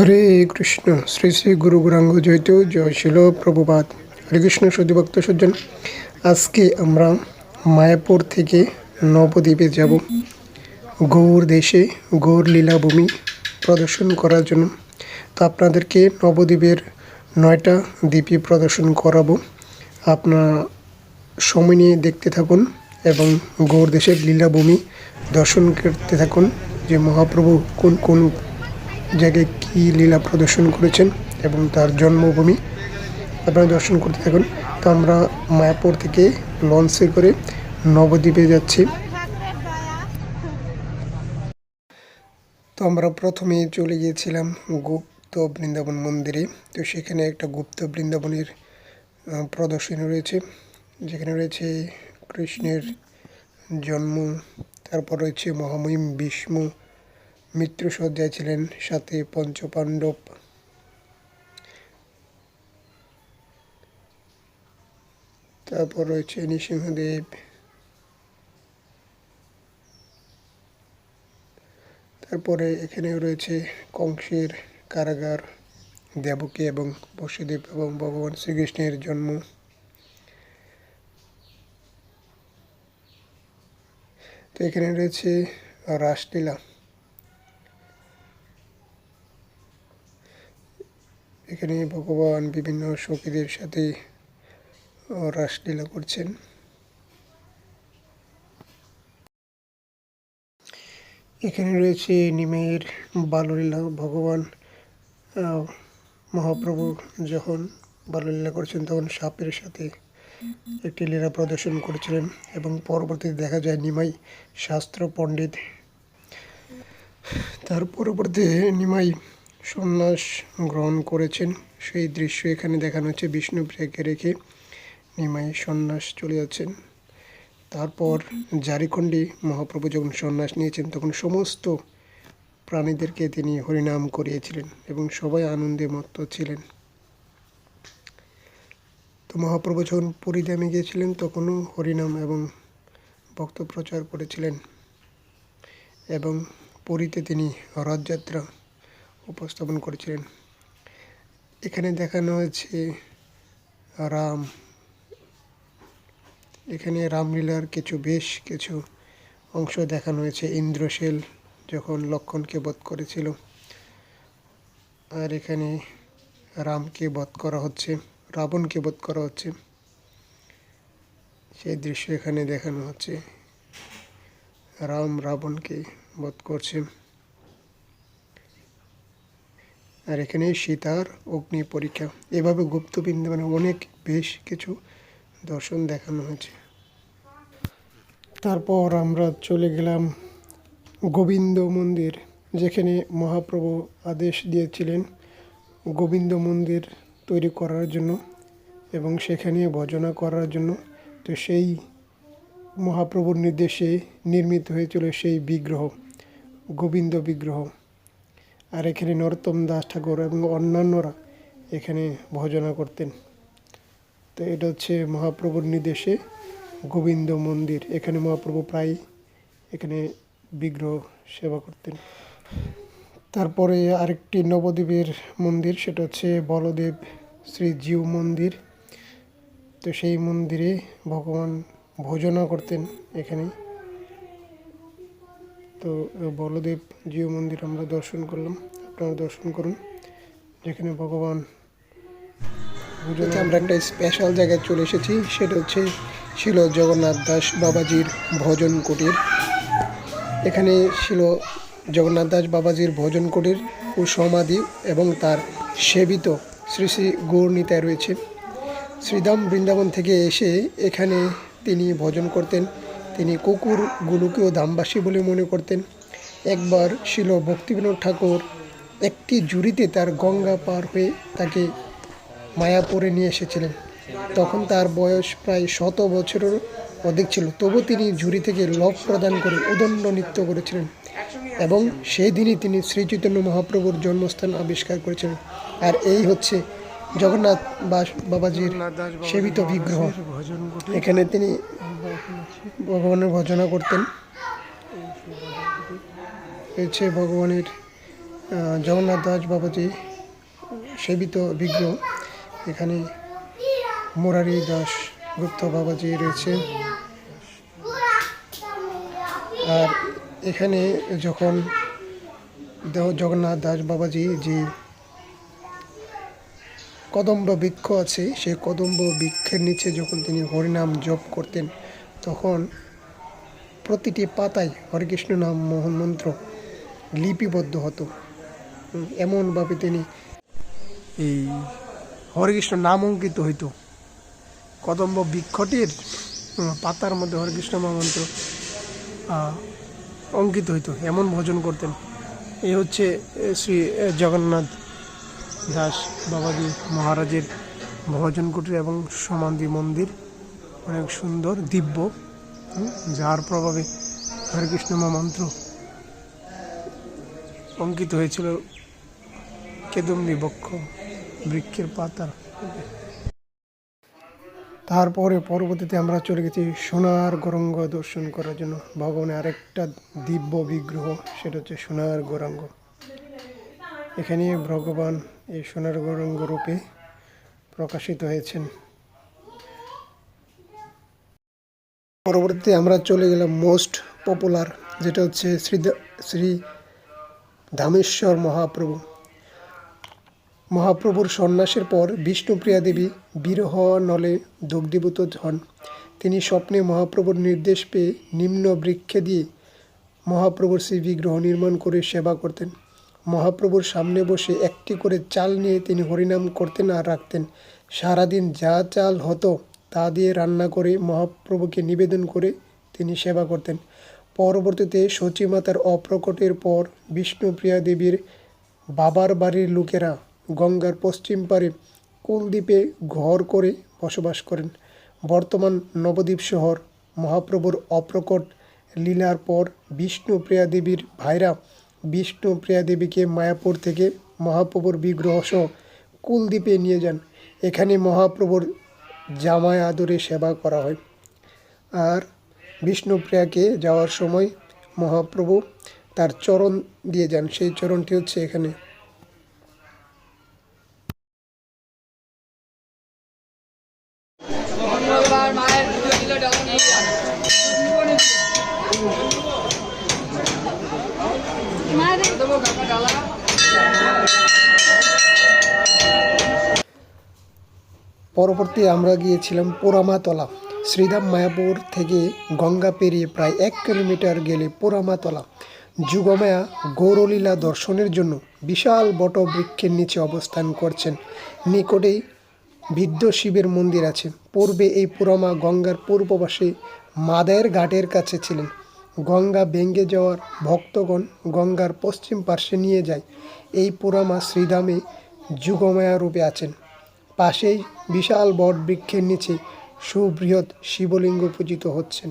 হরে কৃষ্ণ, শ্রী শ্রী গুরু গুরাঙ্গ জয়িত জয় শিল প্রভুপাত হরে কৃষ্ণ সদীভক্ত সজ্জন, আজকে আমরা মায়াপুর থেকে নবদ্বীপে যাব। গৌর দেশে গৌর লীলাভূমি প্রদর্শন করার জন্য। তো আপনাদেরকে নবদ্বীপের নয়টা দ্বীপই প্রদর্শন করাবো। আপনারা সময় নিয়ে দেখতে থাকুন এবং গৌর দেশের লীলাভূমি দর্শন করতে থাকুন যে মহাপ্রভু কোন কোন জায়গায় কী লীলা প্রদর্শন করেছেন এবং তার জন্মভূমি আপনারা দর্শন করতে থাকুন। তো আমরা মায়াপুর থেকে লঞ্চে করে নবদ্বীপে যাচ্ছি। তো আমরা প্রথমে চলে গিয়েছিলাম গুপ্ত বৃন্দাবন মন্দিরে। তো সেখানে একটা গুপ্ত বৃন্দাবনের প্রদর্শনী রয়েছে। যেখানে রয়েছে কৃষ্ণের জন্ম, তারপর রয়েছে মহামহিম ভীষ্ম মৃত্যুসজ্জায় ছিলেন সাথে পঞ্চপাণ্ডব। তারপর রয়েছে নৃসিংহদেব। তারপরে এখানেও রয়েছে কংসের কারাগার, দেবকী এবং বসুদেব এবং ভগবান শ্রীকৃষ্ণের জন্ম। তো এখানে রয়েছে রাসলীলা। এখানে ভগবান বিভিন্ন সখীদের সাথে রাসলীলা করছেন। এখানে রয়েছে নিমের বাললীলা। ভগবান মহাপ্রভু যখন বাললীলা করছেন তখন সাপের সাথে একটি লীলা প্রদর্শন করেছিলেন এবং পরবর্তীতে দেখা যায় নিমাই শাস্ত্র পণ্ডিত। তার পরবর্তী নিমাই সন্ন্যাস গ্রহণ করেছেন। সেই দৃশ্য এখানে দেখানো হচ্ছে। বিষ্ণু বিষ্ণুপ্রিয়াকে রেখে নিমাই সন্ন্যাস চলে যাচ্ছেন। তারপর জারিখণ্ডী মহাপ্রভু যখন সন্ন্যাস নিয়েছেন, তখন সমস্ত প্রাণীদেরকে তিনি হরিনাম করিয়েছিলেন এবং সবাই আনন্দে মত্ত ছিলেন। তো মহাপ্রভু যখন পুরীধামে গিয়েছিলেন, তখনও হরিনাম এবং ভক্ত প্রচার করেছিলেন এবং পুরীতে তিনি রথযাত্রা উপস্থাপন করেছিলেন। এখানে দেখানো হয়েছে রাম। এখানে রামলীলার কিছু বেশ কিছু অংশ দেখানো হয়েছে। ইন্দ্রশেল যখন লক্ষণকে বধ করেছিল, আর এখানে রামকে বধ করা হচ্ছে, রাবণকে বধ করা হচ্ছে। সেই দৃশ্য এখানে দেখানো হচ্ছে। রাম রাবণকে বধ করছে। আর এখানে সীতার অগ্নি পরীক্ষা। এভাবে গুপ্ত বৃন্দাবনে অনেক বেশ কিছু দর্শন দেখানো হয়েছে। তারপর আমরা চলে গেলাম গোবিন্দ মন্দির, যেখানে মহাপ্রভু আদেশ দিয়েছিলেন গোবিন্দ মন্দির তৈরি করার জন্য এবং সেখানে ভজনা করার জন্য। তো সেই মহাপ্রভুর নির্দেশে নির্মিত হয়েছিল সেই বিগ্রহ, গোবিন্দ বিগ্রহ। আর এখানে নরোত্তম দাস ঠাকুর এবং অন্যান্যরা এখানে ভজনা করতেন। তো এটা হচ্ছে মহাপ্রভুর নির্দেশে গোবিন্দ মন্দির। এখানে মহাপ্রভু প্রায় এখানে বিগ্রহ সেবা করতেন। তারপরে আরেকটি নবদ্বীপের মন্দির, সেটা হচ্ছে বলদেব শ্রী জিউ মন্দির। তো সেই মন্দিরে ভগবান ভোজনা করতেন এখানে। তো বলদেব জিউ মন্দির আমরা দর্শন করলাম। আপনারা দর্শন করুন। যেখানে ভগবান আমরা একটা স্পেশাল জায়গায় চলে এসেছি। সেটা হচ্ছে ছিল জগন্নাথ দাস বাবাজির ভজন কুটির। এখানে ছিল জগন্নাথ দাস বাবাজির ভজন কুটির ও সমাধি এবং তার সেবিত শ্রী শ্রী গৌরনীতায় রয়েছে। শ্রীধাম বৃন্দাবন থেকে এসে এখানে তিনি ভজন করতেন। তিনি কুকুরগুলোকেও দামবাসী বলে মনে করতেন। একবার ছিল ভক্তিবিনোদ ঠাকুর একটি জুড়িতে তার গঙ্গা পার হয়ে তাকে মায়াপুরে নিয়ে এসেছিলেন। তখন তার বয়স প্রায় শত বছরের অধিক ছিল। তবু তিনি ঝুড়ি থেকে লভ প্রদান করে উদণ্ড নৃত্য করেছিলেন এবং সেই দিনই তিনি শ্রীচৈতন্য মহাপ্রভুর জন্মস্থান আবিষ্কার করেছিলেন। আর এই হচ্ছে জগন্নাথ বাস বাবাজির সেবিত বিগ্রহ। এখানে তিনি ভগবানের ভজনা করতেন। হচ্ছে ভগবানের জগন্নাথ দাস বাবাজি সেবিত বিগ্রহ। এখানে মুরারি দাস গুপ্ত বাবাজি রয়েছে। আর এখানে যখন জগন্নাথ দাস বাবাজি যে কদম্ব বৃক্ষ আছে, সেই কদম্ব বৃক্ষের নিচে যখন তিনি হরিনাম জপ করতেন, তখন প্রতিটি পাতায় হরেকৃষ্ণ নাম মোহন মন্ত্র লিপিবদ্ধ হতো। এমনভাবে তিনি এই হরেকৃষ্ণ নাম অঙ্কিত হইতো। কদম্ব বৃক্ষটির পাতার মধ্যে হরেকৃষ্ণ মহামন্ত্র অঙ্কিত হইতো, এমন ভজন করতেন। এই হচ্ছে শ্রী জগন্নাথ দাস বাবাজি মহারাজের ভজন কুটির এবং সমাধি মন্দির। অনেক সুন্দর, দিব্য যার প্রভাবে হরেকৃষ্ণ মন্ত্র অঙ্কিত হয়েছিল কেদম্বি বক্ষ বৃক্ষের পাতার। তারপরে পরবর্তীতে আমরা চলে গেছি সোনার গরঙ্গ দর্শন করার জন্য। ভগবানের আরেকটা দিব্য বিগ্রহ, সেটা হচ্ছে সোনার গৌরাঙ্গ। এখানে ভগবান এই সোনার গৌরাঙ্গ রূপে প্রকাশিত হয়েছেন। পরবর্তীতে আমরা চলে গেলাম মোস্ট পপুলার, যেটা হচ্ছে শ্রী শ্রী ধামেশ্বর মহাপ্রভু। মহাপ্রভুর সন্ন্যাসের পর বিষ্ণুপ্রিয়া দেবী বিরহ নলে দগ্ধীভূত হন। তিনি স্বপ্নে মহাপ্রভুর নির্দেশ পেয়ে নিম্ন বৃক্ষে দিয়ে মহাপ্রভুর সেই বিগ্রহ নির্মাণ করে সেবা করতেন। মহাপ্রভুর সামনে বসে একটি করে চাল নিয়ে তিনি হরিনাম করতেন আর রাখতেন। সারাদিন যা চাল হতো তা দিয়ে রান্না করে মহাপ্রভুকে নিবেদন করে তিনি সেবা করতেন। পরবর্তীতে সচিমাতার অপ্রকটের পর বিষ্ণুপ্রিয়া দেবীর বাবার বাড়ির লোকেরা গঙ্গার পশ্চিম পারে কুলদ্বীপে ঘর করে বসবাস করেন। বর্তমান নবদ্বীপ শহর মহাপ্রভুর অপ্রকট লীলার পর বিষ্ণুপ্রিয়া দেবীর ভাইরা বিষ্ণুপ্রিয়া দেবীকে মায়াপুর থেকে মহাপ্রভুর বিগ্রহ সহ কুলদ্বীপে নিয়ে যান। এখানে মহাপ্রভুর জামায় আদরে সেবা করা হয়। আর বিষ্ণুপ্রিয়াকে যাওয়ার সময় মহাপ্রভু তার চরণ দিয়ে যান। সেই চরণটি হচ্ছে এখানে। মায়ের পরবর্তী আমরা গিয়েছিলাম পোরামাতলা শ্রীধাম মায়াপুর থেকে গঙ্গা পেরিয়ে প্রায় এক কিলোমিটার গেলে পোরামাতলা যুগমায়া গৌরলীলা দর্শনের জন্য বিশাল বটবৃক্ষের নিচে অবস্থান করছেন। নিকটেই বিদ্য শিবের মন্দির আছে। পূর্বে এই পুরামা গঙ্গার পূর্ব পাশে মাদায়ের ঘাটের কাছে ছিলেন। গঙ্গা ভেঙে যাওয়ার ভক্তগণ গঙ্গার পশ্চিম পার্শ্বে নিয়ে যায়। এই পুরামা শ্রীধামে যুগমায়া রূপে আছেন। পাশেই বিশাল বট বৃক্ষের নিচে সুবৃহৎ শিবলিঙ্গ পূজিত হচ্ছেন।